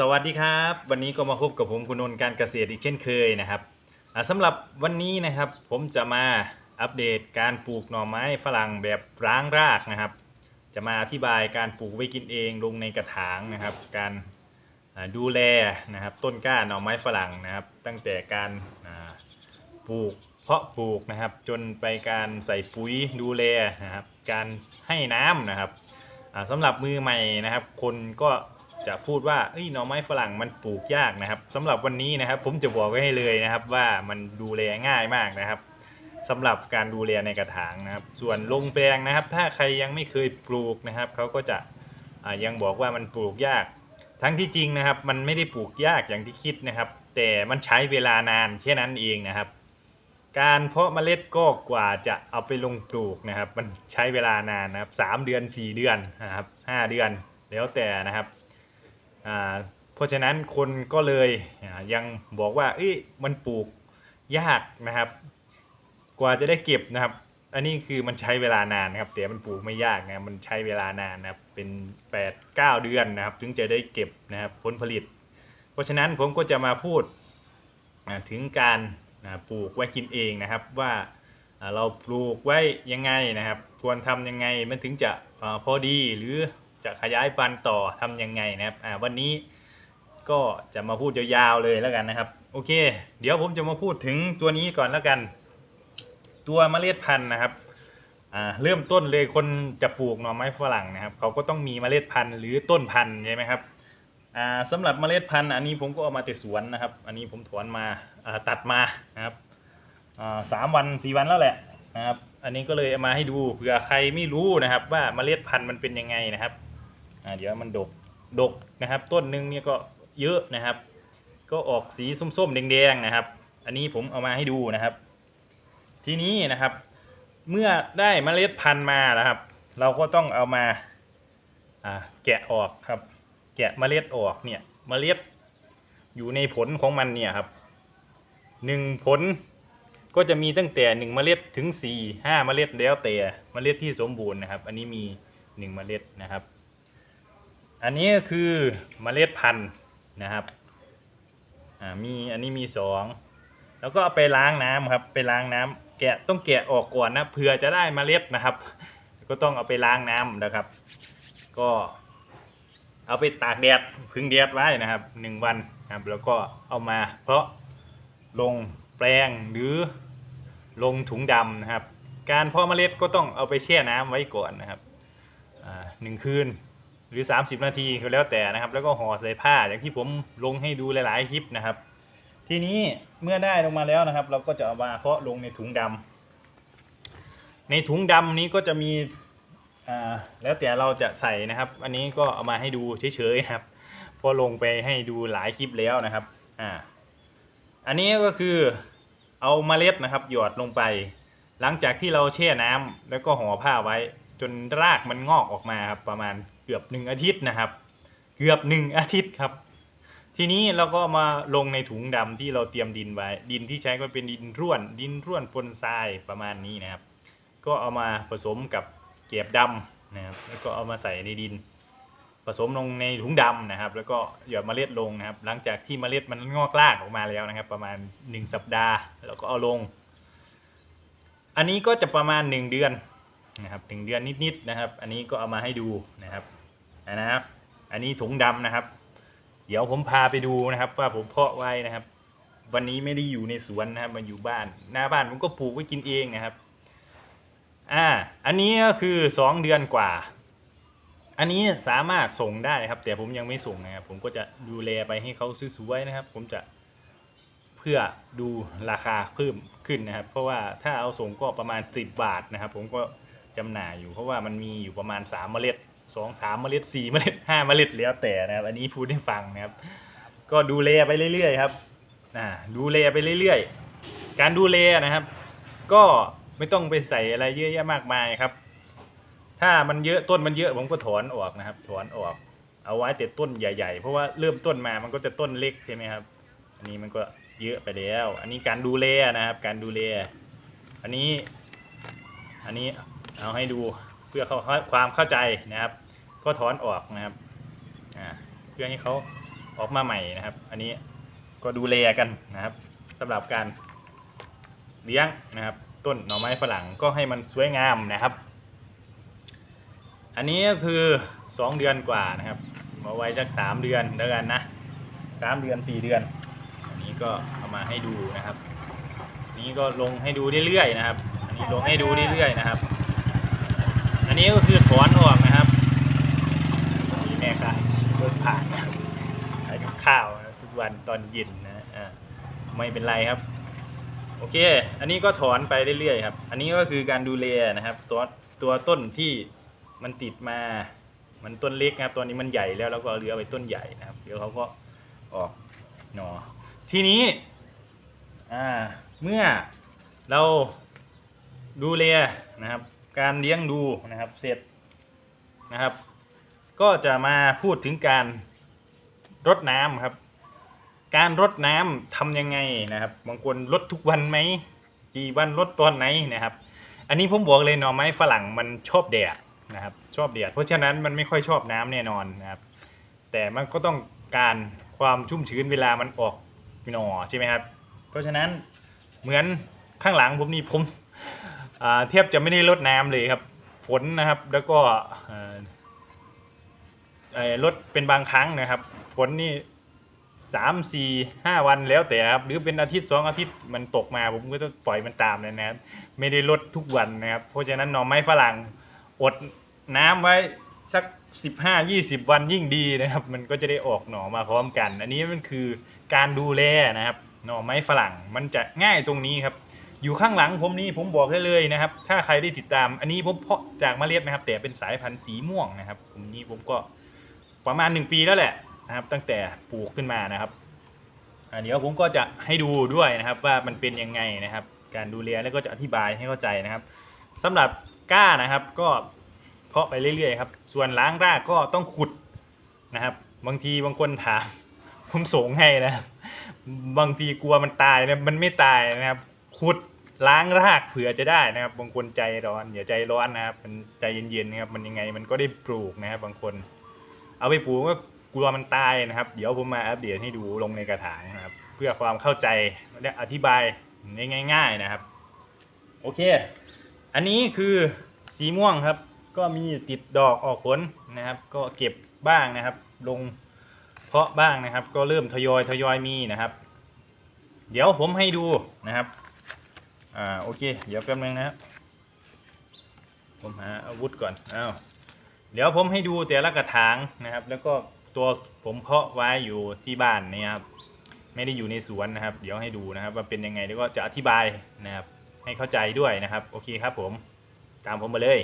สวัสดีครับ วันนี้ก็มาพบกับผมคุณนนท์การเกษตรอีกเช่นเคยนะครับอ่าสำหรับวันนี้นะครับผมจะมาอัปเดตการปลูกหน่อไม้ฝรั่งแบบร้างรากนะครับ จะมาอธิบายการปลูกไว้กินเองลงในกระถางนะครับ การดูแลนะครับต้นกล้าหน่อไม้ฝรั่งนะครับ ตั้งแต่การปลูกเพาะปลูกนะครับ จนไปการใส่ปุ๋ยดูแลนะครับ การให้น้ำนะครับอ่าสำหรับมือใหม่นะครับ คนก็ จะพูดว่าเอ้ยหน่อไม้ฝรั่งมันปลูกยากนะครับสำหรับวันนี้นะครับ ผมจะบอกไว้ให้เลยนะครับว่ามันดูแลง่ายมากนะครับสำหรับการดูแลในกระถางนะครับ ส่วนลงแปลงนะครับ ถ้าใครยังไม่เคยปลูกนะครับเขาก็จะยังบอกว่ามันปลูกยาก ทั้งที่จริงนะครับ มันไม่ได้ปลูกยากอย่างที่คิดนะครับ แต่มันใช้เวลานานแค่นั้นเองนะครับ การเพาะเมล็ดก็กว่าจะเอาไปลงปลูกนะครับ มันใช้เวลานานนะครับสามเดือนสี่เดือนนะครับห้าเดือนแล้วแต่นะครับ เพราะฉะนั้นคนก็เลยยังบอกว่าเอ้ยมันปลูกยากนะครับ กว่าจะได้เก็บนะครับ อันนี้คือมันใช้เวลานานนะครับแต่มันปลูกไม่ยากนะมันใช้เวลานานนะครับเป็น8ปดเก้าเดือนนะครับ ถึงจะได้เก็บนะครับผลผลิต เพราะฉะนั้นผมก็จะมาพูดถึงการปลูกไว้กินเองนะครับว่าเราปลูกไว้ยังไงนะครับ ควรทำยังไงมันถึงจะพอดีหรือ จะขยายพันธุ์ต่อทำยังไงนะครับอ่าวันนี้ก็จะมาพูดยาวๆเลยแล้วกันนะครับ โอเค เดี๋ยวผมจะมาพูดถึงตัวนี้ก่อนแล้วกัน ตัวเมล็ดพันธุ์นะครับอ่าเริ่มต้นเลยคนจะปลูกหน่อไม้ฝรั่งนะครับเขาก็ต้องมีเมล็ดพันธุ์หรือต้นพันธุ์ใช่ไหมครับอ่าสำหรับเมล็ดพันธุ์อันนี้ผมก็เอามาแต่สวนนะครับ อันนี้ผมถอนมาอ่าตัดมานะครับอ่าสามวันสี่วันแล้วแหละนะครับ อันนี้ก็เลยเอามาให้ดูเผื่อใครไม่รู้นะครับ ว่าเมล็ดพันธุ์มันเป็นยังไงนะครับ เดี๋ยวมันดกดกนะครับ ต้นหนึ่งเนี่ยก็เยอะนะครับ ก็ออกสีส้มๆแดงๆนะครับ อันนี้ผมเอามาให้ดูนะครับ ทีนี้นะครับ เมื่อได้เมล็ดพันธุ์มานะครับ เราก็ต้องเอามาอ่าแกะออกครับ แกะเมล็ดออกเนี่ยเมล็ดอยู่ในผลของมันเนี่ยครับหนึ่งผลก็จะมีตั้งแต่หนึ่งเมล็ดถึงสี่ห้าเมล็ดแล้วแต่เมล็ดที่สมบูรณ์นะครับ อันนี้มีหนึ่งเมล็ดนะครับ อันนี้คือเมล็ดพันธุ์นะครับอ่ามีอันนี้มีสองแล้วก็เอาไปล้างน้ำครับไปล้างน้ำแกะต้องแกะออกก่อนนะเผื่อจะได้เมล็ดนะครับ ก็ต้องเอาไปล้างน้ำนะครับ ก็เอาไปตากแดดพึ่งแดดไว้นะครับหนึ่งวันนะครับแล้วก็เอามาเพาะลงแปลงหรือลงถุงดำนะครับ การเพาะเมล็ดก็ต้องเอาไปแช่น้ำไว้ก่อนนะครับอ่าหนึ่งคืน รือ 30 นาทีก็แล้วแต่นะครับ แล้วก็ห่อใส่ผ้าอย่างที่ผมลงให้ดูหลาย ๆ คลิปนะครับ ทีนี้เมื่อได้ลงมาแล้วนะครับ เราก็จะเอามาเพาะลงในถุงดำในถุงดำนี้ก็จะมีอ่าแล้วแต่เราจะใส่นะครับ อันนี้ก็เอามาให้ดูเฉยๆนะครับเพอลงไปให้ดูหลายคลิปแล้วนะครับอ่าอันนี้ก็คือเอาเมล็ดนะครับ หยอดลงไป หลังจากที่เราแช่น้ำแล้วก็ห่อผ้าไว้จนรากมันงอกออกมาครับประมาณ เกือบหนึ่งอาทิตย์นะครับ เกือบหนึ่งอาทิตย์ครับ ทีนี้เราก็มาลงในถุงดำที่เราเตรียมดินไว้ ดินที่ใช้ก็เป็นดินร่วน ดินร่วนปนทรายประมาณนี้นะครับ ก็เอามาผสมกับเกล็บดำนะครับ แล้วก็เอามาใส่ในดิน ผสมลงในถุงดำนะครับ แล้วก็หยอดเมล็ดลงนะครับ หลังจากที่เมล็ดมันงอกรากออกมาแล้วนะครับ ประมาณ 1 สัปดาห์แล้วก็เอาลง อันนี้ก็จะประมาณ 1 เดือนนะครับหนึ่งเดือนนิดๆนะครับ อันนี้ก็เอามาให้ดูนะครับ นะครับ อันนี้ถุงดำนะครับ เดี๋ยวผมพาไปดูนะครับ ว่าผมเพาะไว้นะครับ วันนี้ไม่ได้อยู่ในสวนนะครับ มาอยู่บ้าน หน้าบ้านผมก็ปลูกไว้กินเองนะครับ อ่า อันนี้ก็คือสองเดือนกว่า อันนี้สามารถส่งได้ครับ แต่ผมยังไม่ส่งนะครับ ผมก็จะดูแลไปให้เขาสวยๆนะครับ ผมจะเพื่อดูราคาเพิ่มขึ้นนะครับ เพราะว่าถ้าเอาส่งก็ประมาณสิบบาทนะครับ ผมก็จำหน่ายอยู่เพราะว่ามันมีอยู่ประมาณสามเมล็ด สองสามเมล็ดสี่เมล็ดห้าเมล็ดแล้วแต่นะครับอันนี้พูดให้ฟังนะครับ ก็ดูแลไปเรื่อยๆครับอ่าดูแลไปเรื่อยๆ การดูแลนะครับ ก็ไม่ต้องไปใส่อะไรเยอะแยะมากมายครับ ถ้ามันเยอะต้นมันเยอะผมก็ถอนออกนะครับ ถอนออก เอาไว้แต่ต้นใหญ่ ๆ เพราะว่าเริ่มต้นมามันก็จะต้นเล็กใช่ไหมครับ อันนี้มันก็เยอะไปแล้ว อันนี้การดูแลนะครับ การดูแล อันนี้ อันนี้เอาให้ดู พื่อเขาความเข้าใจนะครับ ก็ถอนออกนะครับเพื่อให้เขาออกมาใหม่นะครับ อันนี้ก็ดูแลกันนะครับสำหรับการเลี้ยงนะครับ ต้นหน่อไม้ฝรั่งก็ให้มันสวยงามนะครับ อันนี้ก็คือสองเดือนกว่านะครับมาไว้สักสามเดือนแล้วกันนะสามเดือนสี่เดือน อันนี้ก็เอามาให้ดูนะครับนนี้ก็ลงให้ดูเรื่อยๆนะครับ อันนี้ลงให้ดูเรื่อยๆนะครับ อันนี้ก็คือถอนออกนะครับมีแม่ค้าเดินผ่านนะครับขายกับข้าวนะทุกวันตอนเย็นนะอ่าไม่เป็นไรครับ โอเค อันนี้ก็ถอนไปเรื่อยๆครับ อันนี้ก็คือการดูแลนะครับ ตัวตัวต้นที่มันติดมา มันต้นเล็กนะครับตอนนี้มันใหญ่แล้วเราก็เอาเรือไปต้นใหญ่นะครับ เดี๋ยวเขาก็ออกหนอทีนี้อ่าเมื่อเราดูแลนะครับ การเลี้ยงดูนะครับเสร็จนะครับ ก็จะมาพูดถึงการรดน้ำครับ การรดน้ำทำยังไงนะครับ บางคนรดทุกวันไหมกี่วันรดตอนไหนนะครับ อันนี้ผมบอกเลยหน่อไม้ฝรั่งมันชอบแดดนะครับ ชอบแดดเพราะฉะนั้นมันไม่ค่อยชอบน้ำแน่นอนนะครับ แต่มันก็ต้องการความชุ่มชื้นเวลามันออกหน่อใช่ไหมครับ เพราะฉะนั้นเหมือนข้างหลังผมนี่ผม เทียบจะไม่ได้รดน้ำเลยครับ ฝนนะครับ แล้วก็เอ่อเอ่อรดเป็นบางครั้งนะครับ ฝนนี่สามสี่ห้าวันแล้วแต่ครับ หรือเป็นอาทิตย์สองอาทิตย์มันตกมา ผมก็จะปล่อยมันตามเลยนะครับ ไม่ได้ลดทุกวันนะครับ เพราะฉะนั้นหน่อไม้ฝรั่งอดน้ำไว้สักสิบห้ายี่สิบวันยิ่งดีนะครับ มันก็จะได้ออกหน่อมาพร้อมกัน อันนี้มันคือการดูแลนะครับ หน่อไม้ฝรั่งมันจะง่ายตรงนี้ครับ อยู่ข้างหลังผมนี่ผมบอกได้เลยนะครับ ถ้าใครได้ติดตาม อันนี้ผมเพาะจากเมล็ดนะครับ แต่เป็นสายพันธุ์สีม่วงนะครับผมนี้ผมก็ประมาณหนึ่งปีแล้วแหละนะครับ ตั้งแต่ปลูกขึ้นมานะครับอ่าเดี๋ยวผมก็จะให้ดูด้วยนะครับว่ามันเป็นยังไงนะครับ การดูแลแล้วก็จะอธิบายให้เข้าใจนะครับสำหรับก้านะครับก็เพาะไปเรื่อยๆครับ ส่วนล้างรากก็ต้องขุดนะครับ บางทีบางคนถามผมส่งให้นะครับบางทีกลัวมันตายนะมันไม่ตายนะครับ ขุดล้างรากเผื่อจะได้นะครับ บางคนใจร้อนอย่าใจร้อนนะครับ มันใจเย็นๆนะครับ มันยังไงมันก็ได้ปลูกนะครับ บางคน เอาไปปลูกก็กลัวมันตายนะครับ เดี๋ยวผมมาอัปเดตให้ดูลงในกระถางนะครับ เพื่อความเข้าใจและอธิบายง่าย ๆนะครับ โอเค อันนี้คือสีม่วงครับ ก็มีติดดอกออกผลนะครับ ก็เก็บบ้างนะครับ ลงเพาะบ้างนะครับ ก็เริ่มทยอยทยอยมีนะครับ เดี๋ยวผมให้ดูนะครับ อ่าโอเค เดี๋ยวแป๊บนึงนะครับผมหาอาวุธก่อนอ้าวเดี๋ยวผมให้ดูแต่ละกระถางนะครับ แล้วก็ตัวผมเพาะไว้อยู่ที่บ้านนี่ครับไม่ได้อยู่ในสวนนะครับ เดี๋ยวให้ดูนะครับ ว่าเป็นยังไงแล้วก็จะอธิบายนะครับ ให้เข้าใจด้วยนะครับ โอเคครับผม ตามผมมาเลย